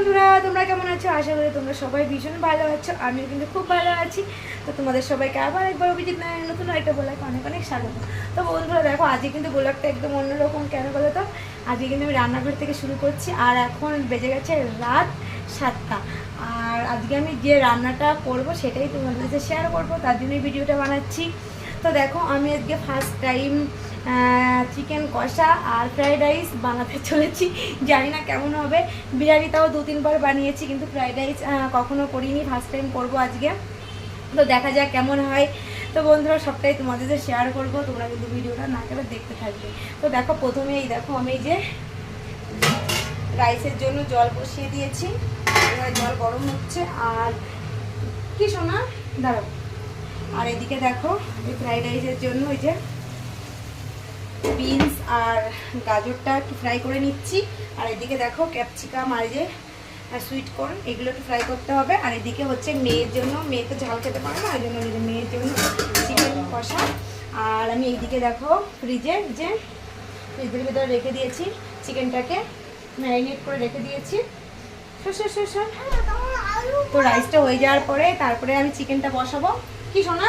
বন্ধুরা, তোমরা কেমন আছো? আশা করি তোমরা সবাই ভীষণ ভালো আছো। আমিও কিন্তু খুব ভালো আছি। তো তোমাদের সবাইকে আবার একবার অভিজিৎ নারায়ণ নতুন একটা ব্লগে অনেক অনেক স্বাগত। তো বন্ধুরা, দেখো, আজকে কিন্তু ব্লগটা একদম অন্যরকম। কেন বলো তো? আজকে কিন্তু আমি রান্নাঘর থেকে শুরু করছি, আর এখন বেজে গেছে রাত সাতটা। আর আজকে আমি যে রান্নাটা করব সেটাই তোমাদের সাথে শেয়ার করব, তার জন্যই ভিডিওটা বানাচ্ছি। তো দেখো, আমি আজকে ফার্স্ট টাইম চিকেন কষা আর ফ্রাইড রাইস বানাতে চলেছি। জানি না কেমন হবে। বিরিয়ানি তাও দু তিনবার বানিয়েছি, কিন্তু ফ্রাইড রাইস কখনো করিনি। ফার্স্ট টাইম করব আজকে। তো দেখা যাক কেমন হয়। তো বন্ধুরা, সবটাই তোমাদের সাথে শেয়ার করব। তোমরা কিন্তু ভিডিওটা না করে দেখতে থাকবে। তো দেখো, প্রথমে এই দেখো, আমি যে রাইসের জন্য জল বসিয়ে দিয়েছি। জল গরম হচ্ছে। আর কি শোনা দাঁড়াও। আর এদিকে দেখো, এই ফ্রাইড রাইসের জন্য ওই যে বিনস আর গাজরটা একটু ফ্রাই করে নিচ্ছি। আর এদিকে দেখো ক্যাপসিকাম আর যে সুইট কর্ন এগুলো একটু ফ্রাই করতে হবে। আর এদিকে হচ্ছে মেয়ের জন্য, মেয়ে তো ঝাল খেতে পারে না, ওই জন্য মেয়ের জন্য চিকেন কষা। আর আমি এইদিকে দেখো ফ্রিজে যে ফ্রিজের ভিতরে রেখে দিয়েছি চিকেনটাকে ম্যারিনেট করে রেখে দিয়েছি। তো রাইসটা হয়ে যাওয়ার পরে তারপরে আমি চিকেনটা বসাবো। কি শোনা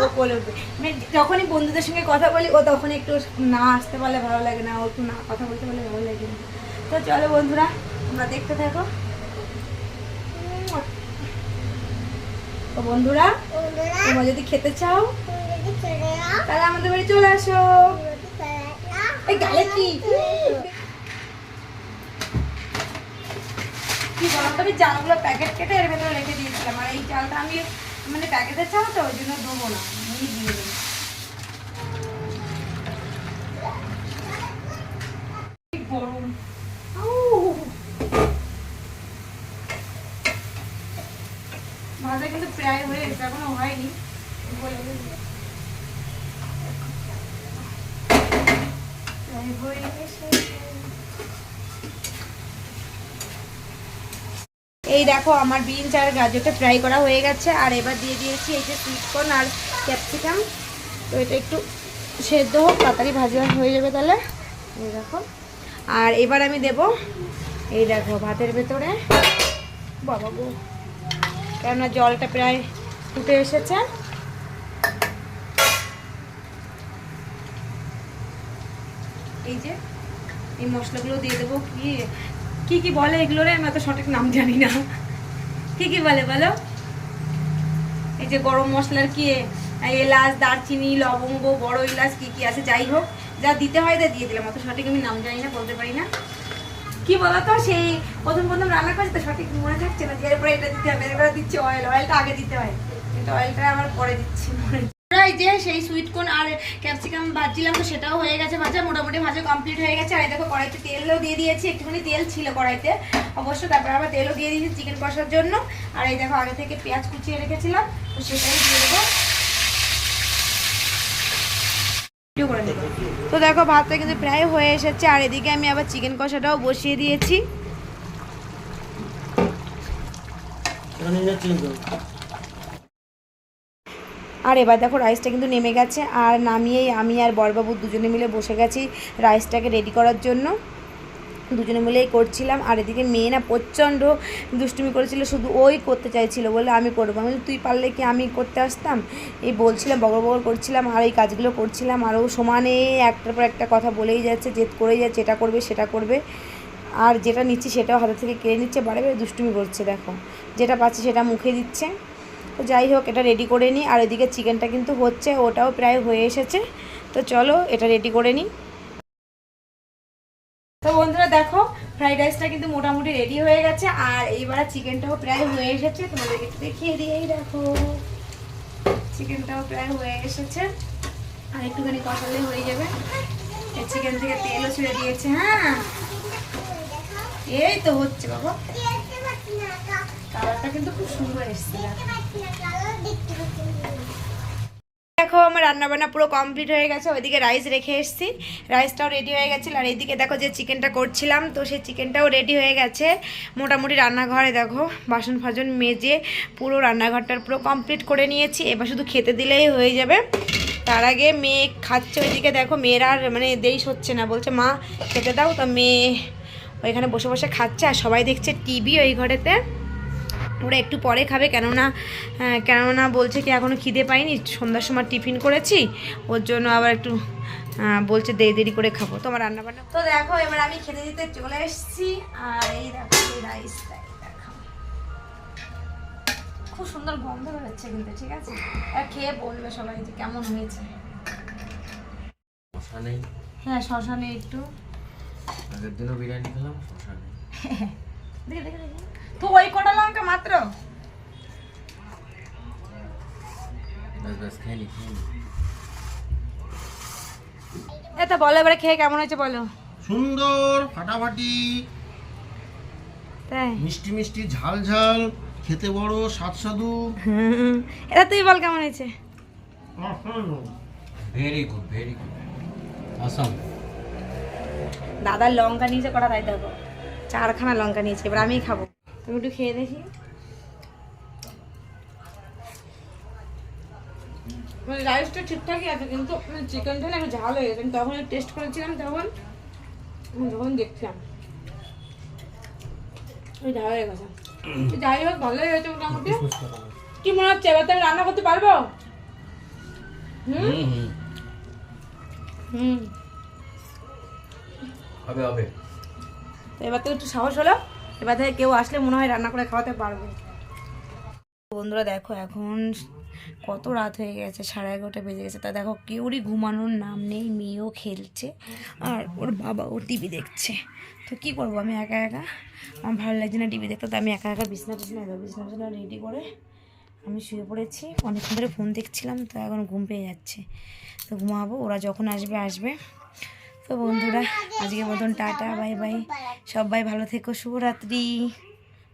ও উঠবে। মানে যখনই বন্ধুদের সঙ্গে কথা বলি ও তখন একটু না আসতে পারলে ভালো লাগে না ও একটু না কথা বলতে পারলে ভালো লাগে না। তো চলো বন্ধুরা তোমরা দেখতে থাকো। তো বন্ধুরা তোমরা যদি খেতে চাও তাহলে আমাদের বাড়ি চলে আসো। এই গালে কি? কি বলতো আমি চালগুলো প্যাকেট কেটে এর ভেতরে রেখে দিয়েছিলাম আর এই চালটা আমি মানে প্যাকেটের চাল তো, ওই জন্য দেবো না, আমি দিয়ে দেবো কিন্তু প্রায় হয়ে গেছে, এখনও হয়নি। হয়ে গেছে। এই দেখো, আমার বিনস আর গাজরটা ফ্রাই করা হয়ে গেছে, আর এবার দিয়ে দিয়েছি এই যে সুইটকর্ন আর ক্যাপসিকাম তো এটা একটু সেদ্ধ হোক, তাড়াতাড়ি ভাজা হয়ে যাবে তাহলে। এই দেখো। আর এবার আমি দেব, এই দেখো, ভাতের ভেতরে। বাবা গো, কেননা জলটা প্রায় ফুটে এসেছে। এই যে, এই মশলাগুলো দিয়ে দেবো কি? কি কি বলে এগুলো রে? আমি এত সঠিক নাম জানি না। কি কি বলে বলো? এই যে গরম মশলার কি এলাচ, দারচিনি, লবঙ্গ, বড় এলাচ, কি কি আছে? যাই হোক, যা দিতে হয় তা দিয়ে দিলাম। অত সঠিক আমি নাম জানি না, বলতে পারি না। কি বলতো? সেই প্রথম প্রথম রান্না করছি তো সঠিক মনে থাকছে না। যে এরপরে এটা দিতে হবে, এরপরে দিচ্ছি অয়েল অয়েলটা আগে দিতে হয়। কিন্তু অয়েলটা আমার পরে দিচ্ছি। মনে এই যে সেই সুইট কোন আর ক্যাপসিকাম ভাজছিলাম তো সেটাও হয়ে গেছে ভাজা, মোটামুটি ভাজা কমপ্লিট হয়ে গেছে। আর দেখো কড়াইতে তেলও দিয়ে দিয়েছি, একটুখানি তেল ছিল কড়াইতে। অবশ্য তারপর আবার তেলও দিয়ে দিয়েছি চিকেন কষার জন্য। আর এই দেখো আগে থেকে পেঁয়াজ কুচিয়ে রেখেছিলাম, তো সেটাই দিয়ে দেবো। তো দেখো ভাতটা কিন্তু প্রায় হয়ে এসেছে, আর এদিকে আমি আবার চিকেন কষাটাও বসিয়ে দিয়েছি। আর এবার দেখো রাইসটা কিন্তু নেমে গেছে, আর নামিয়েই আমি আর বরবাবু দুজনে মিলে বসে গেছি রাইসটাকে রেডি করার জন্য। দুজনে মিলেই করছিলাম, আর এদিকে মেয়ে না প্রচণ্ড দুষ্টুমি করেছিল, শুধু ওই করতে চাইছিল বলে আমি করব। আমি তুই পারলে কি আমি করতে আসতাম? এই বলছিলাম বগর বগর করছিলাম, আর এই কাজগুলো করছিলাম, আর ও সমানে একটার পর একটা কথা বলেই যাচ্ছে, জেদ করেই যাচ্ছে, এটা করবে, সেটা করবে। আর যেটা নিচ্ছি সেটাও হাতের থেকে কেড়ে নিচ্ছে, বারে বারে দুষ্টুমি করছে, দেখো। যেটা পাচ্ছে সেটা মুখে দিচ্ছে। তো যাই হোক, এটা রেডি করে নিই। আর এদিকে চিকেনটা কিন্তু হচ্ছে, ওটাও প্রায় হয়ে এসেছে। তো চলো, এটা রেডি করে নিই। তো বন্ধুরা, দেখো ফ্রাইড রাইসটা কিন্তু মোটামুটি রেডি হয়ে গেছে। আর এইবার চিকেনটাও প্রায় হয়ে এসেছে। তোমাদেরকে একটু দেখিয়ে দিয়েই দেখো। চিকেনটাও প্রায় হয়ে এসেছে। আর একটুখানি কষালে হয়ে যাবে। এই চিকেন থেকে তেলও ছেড়ে দিয়েছে হ্যাঁ। এই তো হচ্ছে, বাবা। কালারটা কিন্তু খুব সুন্দর এসছে দেখো। আমার রান্না বান্না পুরো কমপ্লিট হয়ে গেছে। ওইদিকে রাইস রেখে এসেছি। রাইসটাও রেডি হয়ে গেছিল আর এইদিকে দেখো যে চিকেনটা করছিলাম, তো সেই চিকেনটাও রেডি হয়ে গেছে। মোটামুটি রান্নাঘরে দেখো বাসন ফাসন মেজে পুরো রান্নাঘরটার পুরো কমপ্লিট করে নিয়েছি। এবার শুধু খেতে দিলেই হয়ে যাবে। তার আগে মেয়ে খাচ্ছে ওইদিকে দেখো, মেয়ের আর মানে দেরিস হচ্ছে না। বলছে, মা, খেতে দাও। তো মেয়ে ওইখানে বসে বসে খাচ্ছে আর সবাই দেখছে টিভি ওই ঘরেতে। ওরা একটু পরে খাবে কেননা কেননা বলছে কি এখনও খিদে পাইনি সন্ধ্যার সময় টিফিন করেছি ওর জন্য আবার একটু বলছে দেরি দেরি করে খাব। তোমার রান্না বান্না তো দেখো এবার আমি খেতে দিতে চলে এসেছি আর এই দেখো এই রাইসটা খুব সুন্দর গন্ধ বেরোচ্ছে কিন্তু ঠিক আছে? আর খেয়ে বলবে সবাই যে কেমন হয়েছে। নেই। হ্যাঁ শ্মশানে একটু। আগের দিনও বিরিয়ানি খেলাম নেই। দেখে দেখে দেখে। তো ওই কটা লঙ্কা মাত্র এটা বলো এবারে খেয়ে কেমন হয়েছে বলো সুন্দর ফাটাফাটি তাই মিষ্টি মিষ্টি ঝাল ঝাল খেতে বড় স্বাদসাদু এটা তুই বল কেমন হয়েছে ভেরি গুড ভেরি গুড অসম দাদার লঙ্কা নিয়েছে কটা তাই দেখো চারখানা লঙ্কা নিয়েছে এবার আমিই খাব তুমি একটু খেয়ে দেখি। মানে রাইসটা ঠিকঠাকই আছে কিন্তু চিকেনটা না একটু ঝাল হয়ে গেছে। আমি তখন টেস্ট করেছিলাম তখন আমি যখন দেখছিলাম। ওই ঝাল হয়ে গেছে। যাই হোক ভালোই হয়েছে মোটামুটি। কি মনে হচ্ছে এবার তো আমি রান্না করতে পারব? হুম? হুম হুম। হুম। হবে হবে। এবার তো একটু সাহস হলো। এবার থেকে কেউ আসলে মনে হয় রান্না করে খাওয়াতে পারব। বন্ধুরা দেখো, এখন কত রাত হয়ে গেছে, সাড়ে এগারোটা বেজে গেছে। তা দেখো, কেউরই ঘুমানোর নাম নেই, মেয়েও খেলছে আর ওর বাবা বাবাও টিভি দেখছে। তো কি করব, আমি একা একা? আমার ভালো লাগছে না টিভি দেখতে, তো আমি একা একা বিছনা বিছনা বিছনা বিছনা রেডি করে আমি শুয়ে পড়েছি। অনেকক্ষণ ধরে ফোন দেখছিলাম, তো এখন ঘুম পেয়ে যাচ্ছে। তো ঘুমাবো, ওরা যখন আসবে আসবে। তো বন্ধুরা আজকে মতন টাটা, বাই বাই। সবাই ভালো থেকো, শুভরাত্রি।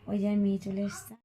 ওই যে মেয়ে চলে এসছে।